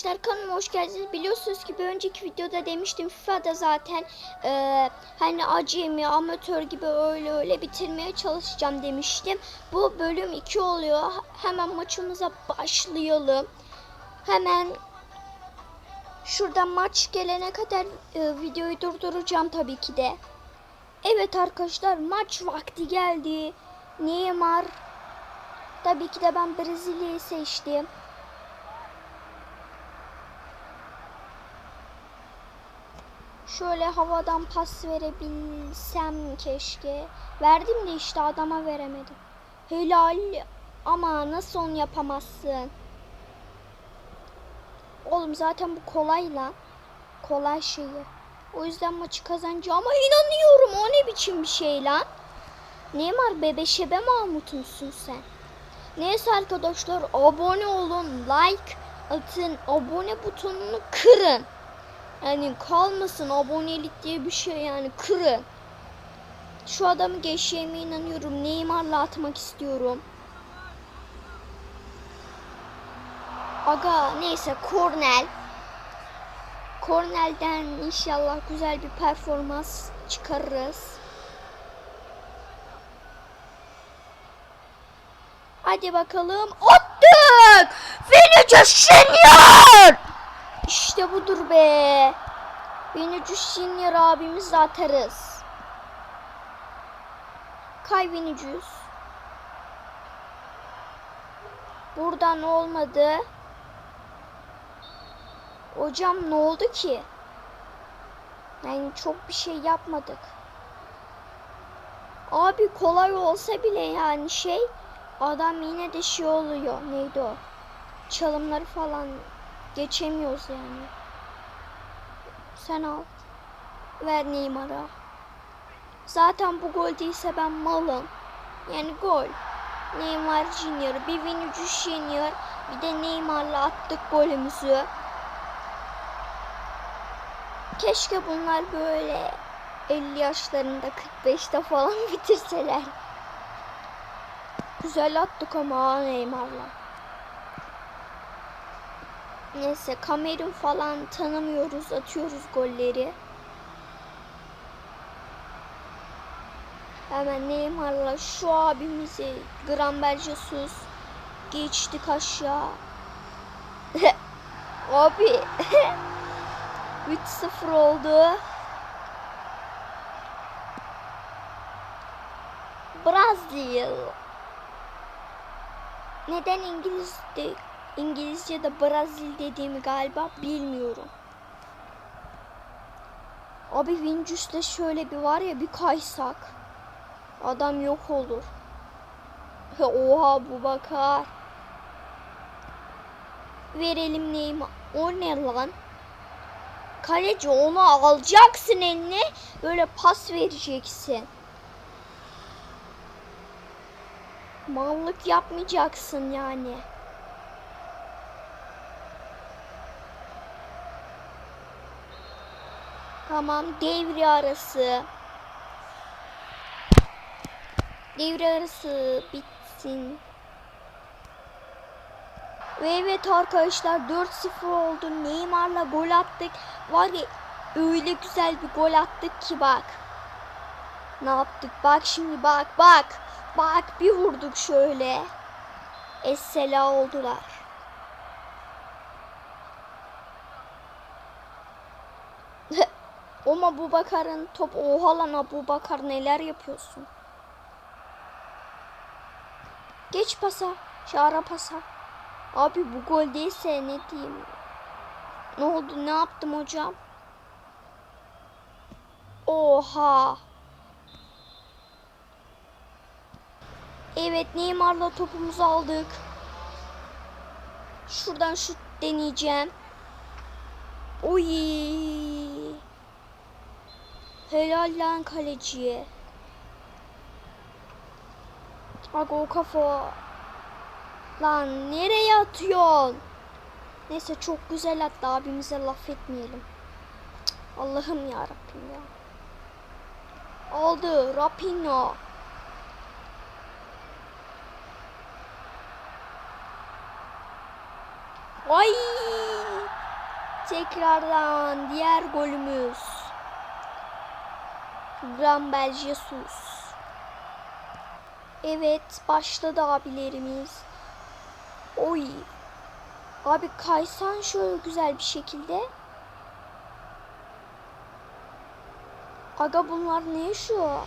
arkadaşlar kanalıma hoş geldiniz. Biliyorsunuz ki bir önceki videoda demiştim FIFA'da zaten e, hani acemi, amatör gibi öyle öyle bitirmeye çalışacağım demiştim. Bu bölüm 2 oluyor. Hemen maçımıza başlayalım. Hemen şuradan maç gelene kadar e, videoyu durduracağım tabii ki de. Evet arkadaşlar maç vakti geldi. Neymar Tabii ki de ben Brezilya'yı seçtim. Şöyle havadan pas verebilsem keşke. Verdim de işte adama veremedim. Helal ama nasıl onu yapamazsın? Oğlum zaten bu kolay lan. Kolay şeyi. O yüzden maçı kazanacağım ama inanıyorum o ne biçim bir şey lan. Neymar bebeşebe Mahmut'umsun sen. Neyse arkadaşlar abone olun, like atın, abone butonunu kırın. Yani kalmasın abonelik diye bir şey yani kırın. Şu adamı geçeceğime inanıyorum. Neymar'la atmak istiyorum. Aga neyse Kornel. Kornel'den inşallah güzel bir performans çıkarırız. Hadi bakalım. Attık! Vinicius Senior! İşte budur be. Vinicius Senior abimiz atarız. Kay Vinicius. Buradan olmadı. Hocam ne oldu ki? Yani çok bir şey yapmadık. Abi kolay olsa bile yani şey adam yine de şey oluyor. Neydi o? Çalımları falan geçemiyoruz yani. Sen al. Ver Neymar'a. Zaten bu gol değilse ben malım. Yani gol. Neymar Junior, bir Vinicius Junior, bir de Neymar'la attık golümüzü. Keşke bunlar böyle 50 yaşlarında 45'te falan bitirseler. Güzel attık ama Neymar'la. Neyse Kamerun falan tanımıyoruz. Atıyoruz golleri. Hemen Neymar'la şu abimizi Gramber Jesus geçtik aşağı. Abi 3-0 oldu. Brazil. Neden İngilizce İngilizce'de Brazil dediğimi galiba bilmiyorum. Abi Vinicius'la şöyle bir var ya bir kaysak. Adam yok olur. Oha bu bakar. Verelim Neymar. O ne lan? Kaleci onu alacaksın eline. Böyle pas vereceksin. Mallık yapmayacaksın yani. Tamam devre arası. Devre arası bitsin. Ve evet arkadaşlar 4-0 oldu. Neymar'la gol attık. Var ya öyle güzel bir gol attık ki bak. Ne yaptık? Bak şimdi bak bak. Bak bir vurduk şöyle. Essela oldular. Ama bu Bakar'ın top oha lan Abu Bakar neler yapıyorsun? Geç pasa. Şara pasa. Abi bu gol değilse ne diyeyim? Ne oldu? Ne yaptım hocam? Oha. Evet Neymar'la topumuzu aldık. Şuradan şut deneyeceğim. Oy. Helal lan kaleciye. Bak o kafa. Lan nereye atıyorsun? Neyse çok güzel attı abimize laf etmeyelim. Allah'ım ya Rabbim ya. Aldı Rapino. Ay! Tekrardan diğer golümüz. Grambel Jesus. Evet başladı abilerimiz. Oy. Abi kaysan şöyle güzel bir şekilde. Aga bunlar ne yaşıyor?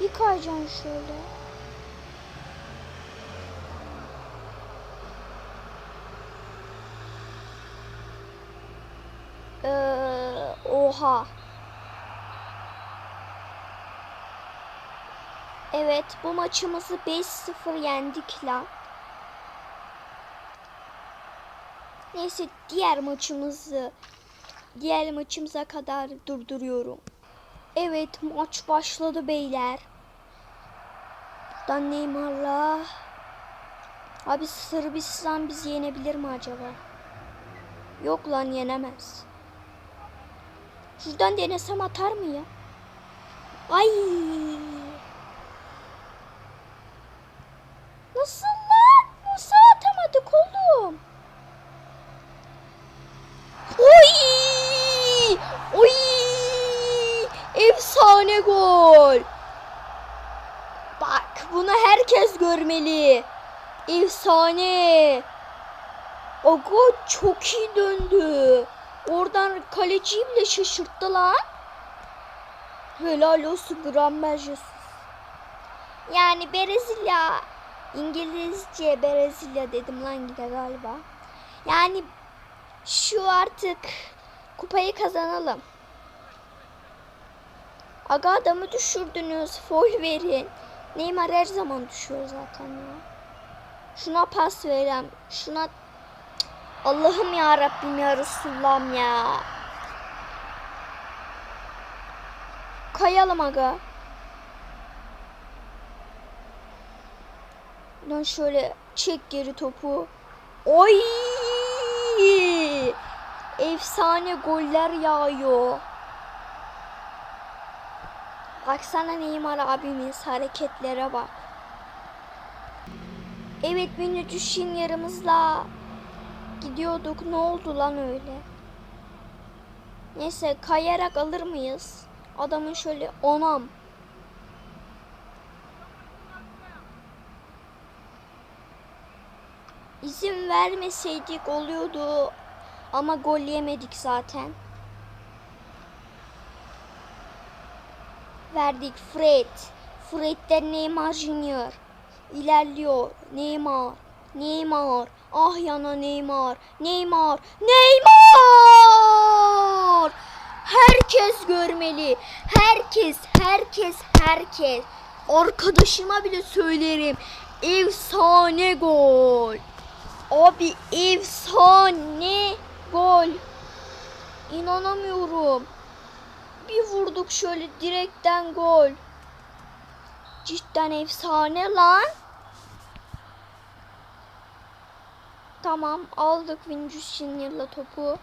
Bir kayacaksın şöyle. Ee, oha. Evet bu maçımızı 5-0 yendik lan. Neyse diğer maçımızı diğer maçımıza kadar durduruyorum. Evet maç başladı beyler. Buradan Neymar'la. Abi Sırbistan bizi yenebilir mi acaba? Yok lan yenemez. Şuradan denesem atar mı ya? Ay. Nasıl lan? Nasıl atamadık oğlum? Oy! Oy! Efsane gol. Bak bunu herkes görmeli. Efsane. Gol çok iyi döndü. Oradan kaleciyi bile şaşırttı lan. Helal olsun Grammar Jesus. Yani Brezilya İngilizce Brezilya dedim lan yine galiba. Yani şu artık kupayı kazanalım. Aga adamı düşürdünüz. Foul verin. Neymar her zaman düşüyor zaten ya. Şuna pas verem. Şuna Allah'ım ya Rabbim ya Resulallah'ım ya. Kayalım aga. Lan şöyle çek geri topu. Oy! Efsane goller yağıyor. Baksana Neymar abimiz hareketlere bak. Evet Vinicius yarımızla gidiyorduk. Ne oldu lan öyle? Neyse kayarak alır mıyız? Adamın şöyle onam. İzin vermeseydik oluyordu. Ama gol yemedik zaten. Verdik Fred. Fred'den Neymar Junior. İlerliyor. Neymar. Neymar. Ah yana Neymar. Neymar. Neymar! Herkes görmeli. Herkes, herkes, herkes. Arkadaşıma bile söylerim. Efsane gol. Abi efsane gol. İnanamıyorum. Bir vurduk şöyle direkten gol. Cidden efsane lan. Tamam aldık Vinicius Junior'la topu.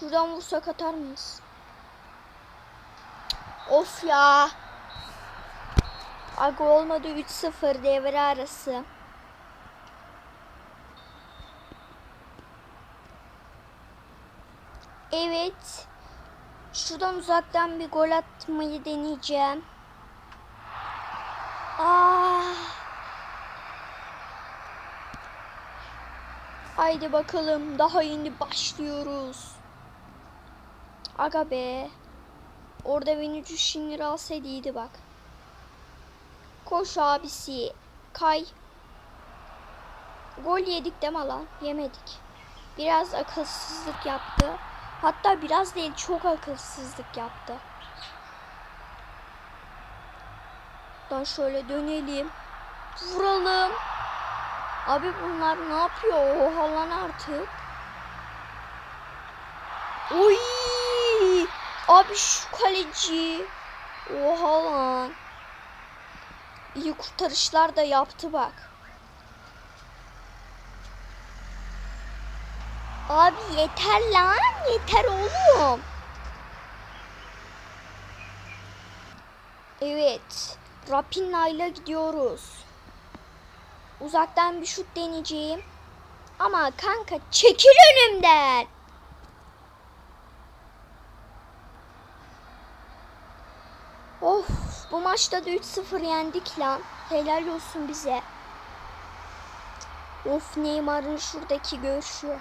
Şuradan vursak atar mıyız? Of ya. Aga olmadı 3-0 devre arası. Evet. Şuradan uzaktan bir gol atmayı deneyeceğim. Ah. Haydi bakalım daha yeni başlıyoruz. Aga be. Orada Vinicius Junior alsaydı iyiydi bak. Koş abisi. Kay. Gol yedik mi lan? Yemedik. Biraz akılsızlık yaptı. Hatta biraz değil çok akılsızlık yaptı. Dan şöyle dönelim. Vuralım. Abi bunlar ne yapıyor? Oha lan artık. Oy! Abi şu kaleci. Oha lan. İyi kurtarışlar da yaptı bak. Abi yeter lan. Yeter oğlum. Evet. Rapinla ile gidiyoruz. Uzaktan bir şut deneyeceğim. Ama kanka çekil önümden. Of bu maçta da 3-0 yendik lan. Helal olsun bize. Of Neymar'ın şuradaki görüşü.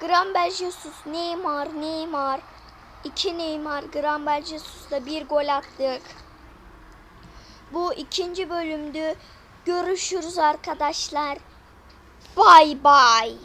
Grambel Jesus, Neymar, Neymar. İki Neymar, Grambel Jesus'la bir gol attık. Bu ikinci bölümdü. Görüşürüz arkadaşlar. Bay bay.